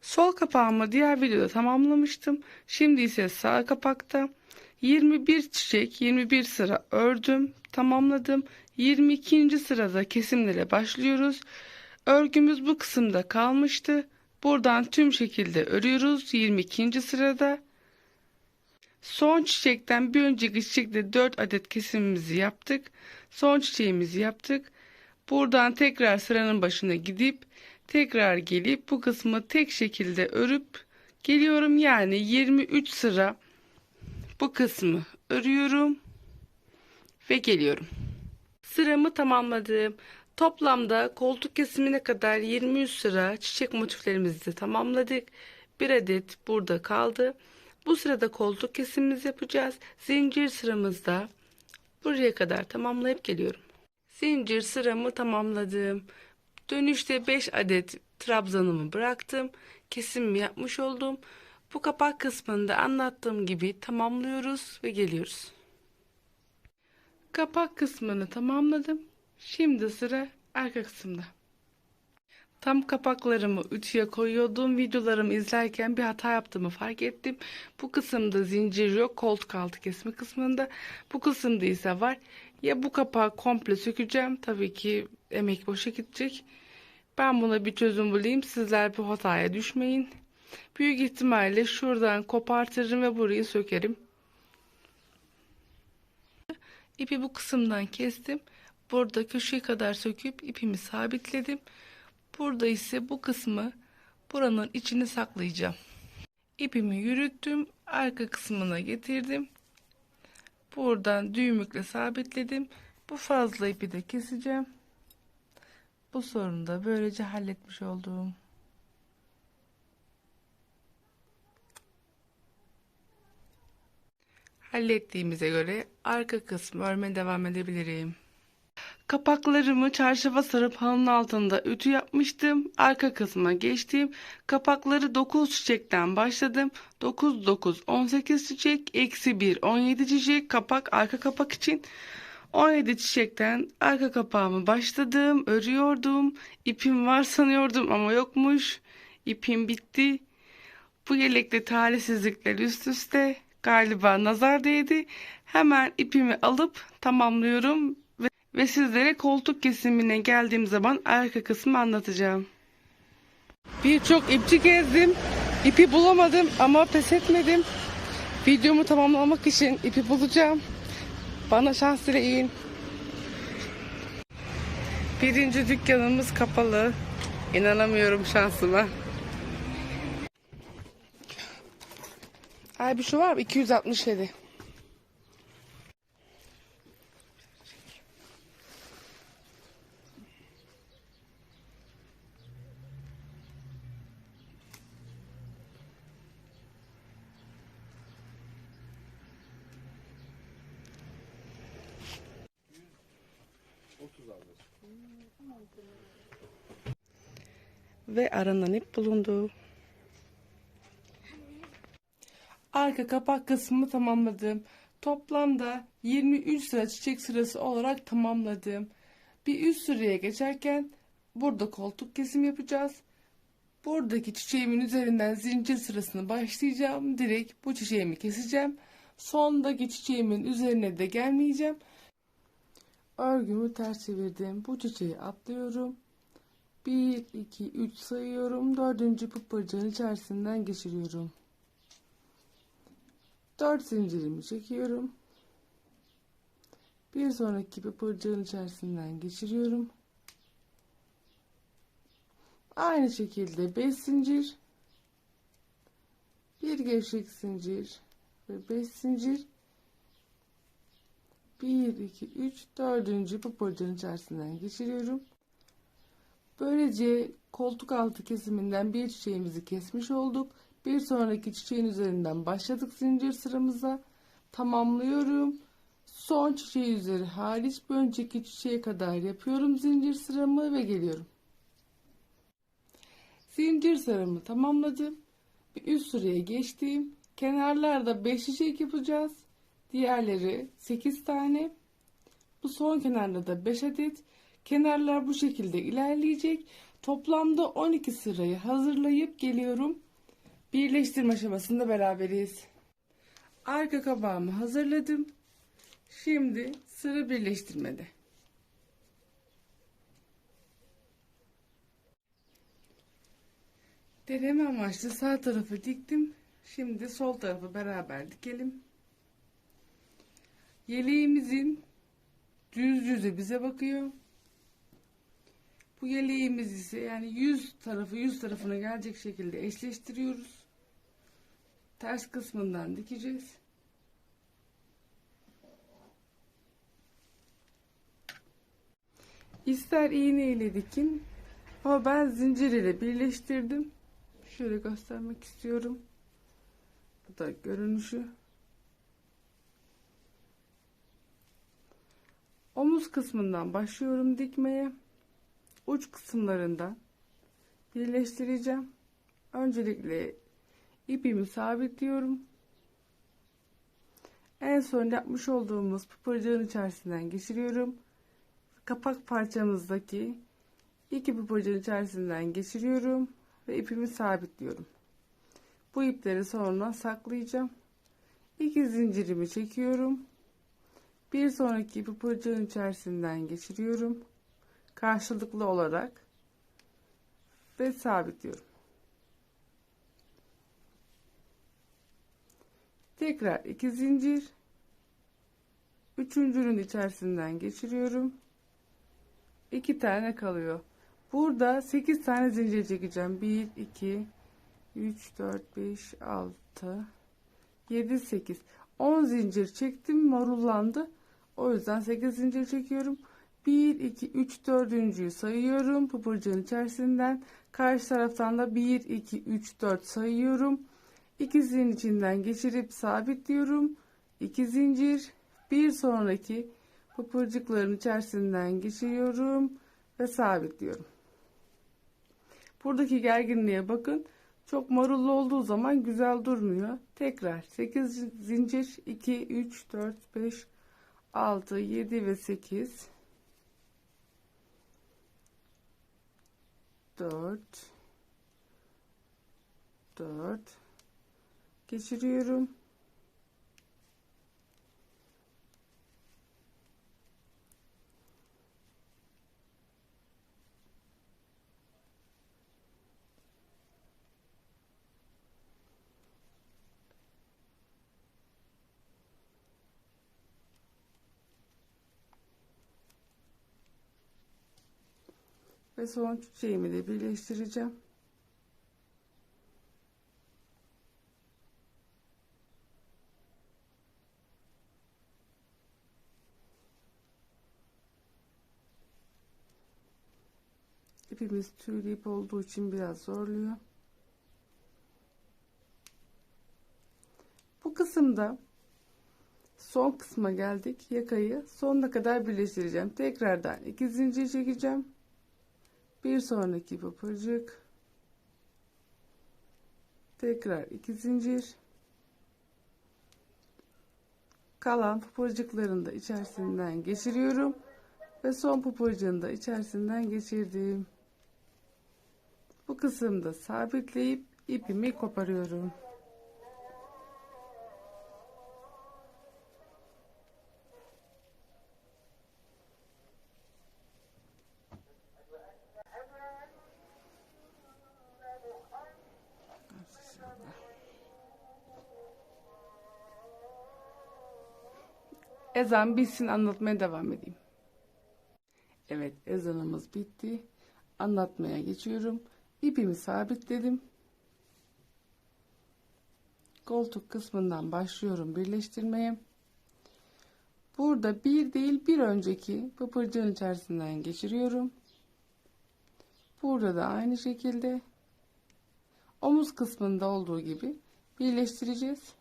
Sol kapağımı diğer videoda tamamlamıştım. Şimdi ise sağ kapakta 21 çiçek 21 sıra ördüm tamamladım. 22. sırada kesimlere başlıyoruz. Örgümüz bu kısımda kalmıştı. Buradan tüm şekilde örüyoruz 22. sırada. Son çiçekten bir önceki çiçekte 4 adet kesimimizi yaptık. Son çiçeğimizi yaptık. Buradan tekrar sıranın başına gidip tekrar gelip bu kısmı tek şekilde örüp geliyorum. Yani 23 sıra bu kısmı örüyorum ve geliyorum. Sıramı tamamladım. Toplamda koltuk kesimine kadar 23 sıra çiçek motiflerimizi tamamladık. Bir adet burada kaldı. Bu sırada koltuk kesimimizi yapacağız. Zincir sıramızda buraya kadar tamamlayıp geliyorum. Zincir sıramı tamamladım. Dönüşte 5 adet trabzanımı bıraktım. Kesimimi yapmış oldum. Bu kapak kısmında anlattığım gibi tamamlıyoruz ve geliyoruz. Kapak kısmını tamamladım. Şimdi sıra arka kısımda. Tam kapaklarımı ütüye koyuyordum. Videolarımı izlerken bir hata yaptığımı fark ettim. Bu kısımda zincir yok. Koltuk altı kesme kısmında. Bu kısımda ise var. Ya bu kapağı komple sökeceğim. Tabii ki emek boşa gidecek. Ben buna bir çözüm bulayım. Sizler bu hataya düşmeyin. Büyük ihtimalle şuradan kopartırım ve burayı sökerim. İpi bu kısımdan kestim. Burada köşeye kadar söküp ipimi sabitledim. Burada ise bu kısmı buranın içine saklayacağım. İpimi yürüttüm. Arka kısmına getirdim. Buradan düğümükle sabitledim. Bu fazla ipi de keseceğim. Bu sorunu da böylece halletmiş oldum. Hallettiğimize göre arka kısmı örmeye devam edebilirim. Kapaklarımı çarşafa sarıp halının altında ütü yapmıştım. Arka kısma geçtim. Kapakları 9 çiçekten başladım. 9 9 18 çiçek eksi 1 17 çiçek kapak arka kapak için 17 çiçekten arka kapağımı başladım. Örüyordum. İpim var sanıyordum ama yokmuş. İpim bitti. Bu yelekte talihsizlikler üst üste. Galiba nazar değdi. Hemen ipimi alıp tamamlıyorum ve, sizlere koltuk kesimine geldiğim zaman arka kısmı anlatacağım. Birçok ipçi gezdim. İpi bulamadım ama pes etmedim. Videomu tamamlamak için ipi bulacağım. Bana şans dileyin. Birinci dükkanımız kapalı. İnanamıyorum şansıma. Ay bir şu var mı? 267. Ve aranan ip bulundu. Arka kapak kısmını tamamladım. Toplamda 23 sıra çiçek sırası olarak tamamladım. Bir üst sıraya geçerken burada koltuk kesim yapacağız. Buradaki çiçeğimin üzerinden zincir sırasını başlayacağım. Direkt bu çiçeğimi keseceğim. Sondaki çiçeğimin üzerine de gelmeyeceğim. Örgümü ters çevirdim. Bu çiçeği atlıyorum. 1, 2, 3 sayıyorum. Dördüncü pıpırcığın içerisinden geçiriyorum. 4 zincirimi çekiyorum. Bir sonraki pıpırcığın içerisinden geçiriyorum. Aynı şekilde 5 zincir, bir gevşek zincir ve 5 zincir. 1, 2, 3, 4. pıpırcığın içerisinden geçiriyorum. Böylece koltuk altı kesiminden bir çiçeğimizi kesmiş olduk. Bir sonraki çiçeğin üzerinden başladık zincir sıramıza. Tamamlıyorum. Son çiçeği üzeri hariç bir önceki çiçeğe kadar yapıyorum zincir sıramı ve geliyorum. Zincir sıramı tamamladım. Bir üst sıraya geçtim. Kenarlarda 5 çiçek yapacağız. Diğerleri 8 tane. Bu son kenarda da 5 adet. Kenarlar bu şekilde ilerleyecek. Toplamda 12 sırayı hazırlayıp geliyorum. Birleştirme aşamasında beraberiz. Arka kabağımı hazırladım. Şimdi sıra birleştirmede. Deneme amaçlı sağ tarafı diktim. Şimdi sol tarafı beraber dikelim. Yeleğimizin düz yüzü bize bakıyor. Bu yeleğimiz ise yani yüz tarafı yüz tarafına gelecek şekilde eşleştiriyoruz. Ters kısmından dikeceğiz. İster iğne ile dikin ama ben zincir ile birleştirdim. Şöyle göstermek istiyorum. Bu da görünüşü. Omuz kısmından başlıyorum dikmeye. Uç kısımlarından birleştireceğim. Öncelikle ipimi sabitliyorum. En son yapmış olduğumuz pıpırcığın içerisinden geçiriyorum. Kapak parçamızdaki iki pıpırcığın içerisinden geçiriyorum ve ipimi sabitliyorum. Bu ipleri sonra saklayacağım. İki zincirimi çekiyorum. Bir sonraki pıpırcığın içerisinden geçiriyorum. Karşılıklı olarak ve sabitliyorum. Tekrar iki zincir. Üçüncünün içerisinden geçiriyorum. İki tane kalıyor. Burada 8 tane zincir çekeceğim. 1, 2, 3, 4, 5, 6, 7, 8. 10 zincir çektim. Marullandı. O yüzden 8 zincir çekiyorum. 1, 2, 3, 4. sayıyorum. Pıpırcığın içerisinden. Karşı taraftan da 1, 2, 3, 4 sayıyorum. İkisinin içinden geçirip sabitliyorum. 2 zincir. Bir sonraki pıpırcıkların içerisinden geçiriyorum ve sabitliyorum. Buradaki gerginliğe bakın. Çok marullu olduğu zaman güzel durmuyor. Tekrar 8 zincir 2 3 4 5 6 7 ve 8 4 4 geçiriyorum. Ve son çiçeğimi de birleştireceğim. İpimiz tüylü ip olduğu için biraz zorluyor. Bu kısımda son kısma geldik. Yakayı sonuna kadar birleştireceğim. Tekrardan iki zincir çekeceğim. Bir sonraki pıpırcık. Tekrar iki zincir. Kalan pıpırcıklarını da içerisinden geçiriyorum. Ve son pıpırcığını da içerisinden geçirdim. Bu kısımda sabitleyip ipimi koparıyorum. Ezan bitsin anlatmaya devam edeyim. Evet ezanımız bitti. Anlatmaya geçiyorum. İpimi sabitledim. Koltuk kısmından başlıyorum birleştirmeye. Burada bir değil bir önceki pıpırcığın içerisinden geçiriyorum. Burada da aynı şekilde omuz kısmında olduğu gibi birleştireceğiz.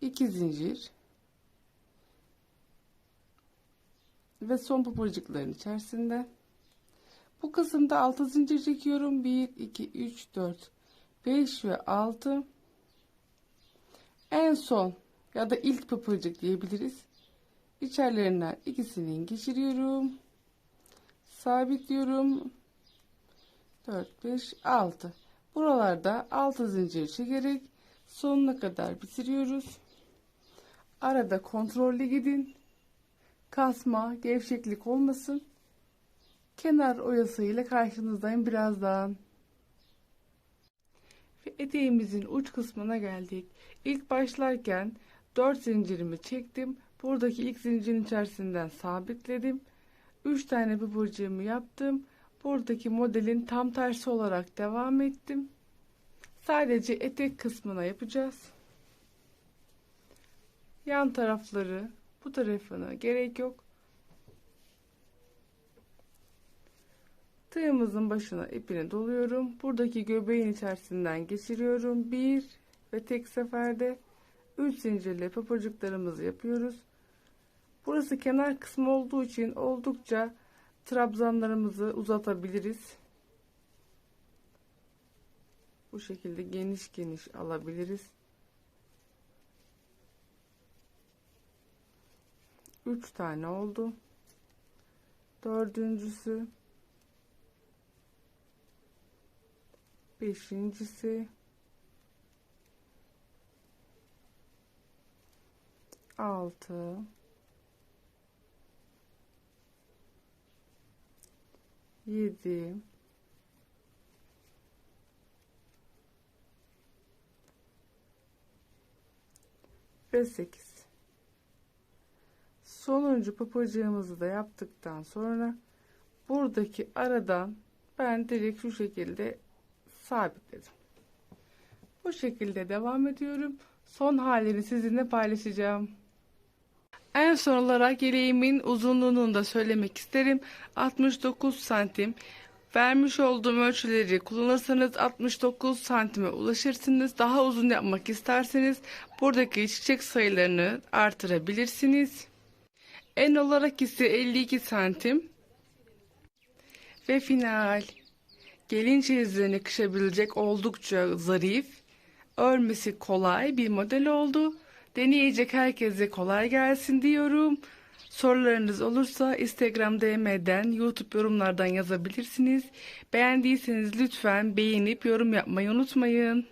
2 zincir ve son pıpırcıkların içerisinde bu kısımda 6 zincir çekiyorum 1 2 3 4 5 ve 6 en son ya da ilk pıpırcık diyebiliriz içerlerinden ikisini geçiriyorum sabitliyorum 4, 5, 6. Buralarda 6 zincir çekerek sonuna kadar bitiriyoruz. Arada kontrollü gidin. Kasma, gevşeklik olmasın. Kenar oyasıyla karşınızdayım birazdan. Ve eteğimizin uç kısmına geldik. İlk başlarken 4 zincirimi çektim. Buradaki ilk zincirin içerisinden sabitledim. 3 tane bıbırcığımı yaptım. Buradaki modelin tam tersi olarak devam ettim. Sadece etek kısmına yapacağız. Yan tarafları bu tarafına gerek yok. Tığımızın başına ipini doluyorum. Buradaki göbeğin içerisinden geçiriyorum. Bir ve tek seferde 3 zincirle papacıklarımızı yapıyoruz. Burası kenar kısmı olduğu için oldukça trabzanlarımızı uzatabiliriz. Bu şekilde geniş geniş alabiliriz. 3 tane oldu. Dördüncüsü. Beşincisi. Altı. Yedi. Ve sekiz sonuncu papacığımızı da yaptıktan sonra buradaki aradan ben direkt şu şekilde sabitledim. Bu şekilde devam ediyorum. Son halini sizinle paylaşacağım. En son olarak yeleğimin uzunluğunu da söylemek isterim. 69 santim. Vermiş olduğum ölçüleri kullanırsanız 69 santime ulaşırsınız. Daha uzun yapmak isterseniz buradaki çiçek sayılarını artırabilirsiniz. En olarak ise 52 santim. Ve final. Gelin çeyizlerine kışabilecek oldukça zarif, örmesi kolay bir model oldu. Deneyecek herkese kolay gelsin diyorum. Sorularınız olursa Instagram DM'den, YouTube yorumlardan yazabilirsiniz. Beğendiyseniz lütfen beğenip yorum yapmayı unutmayın.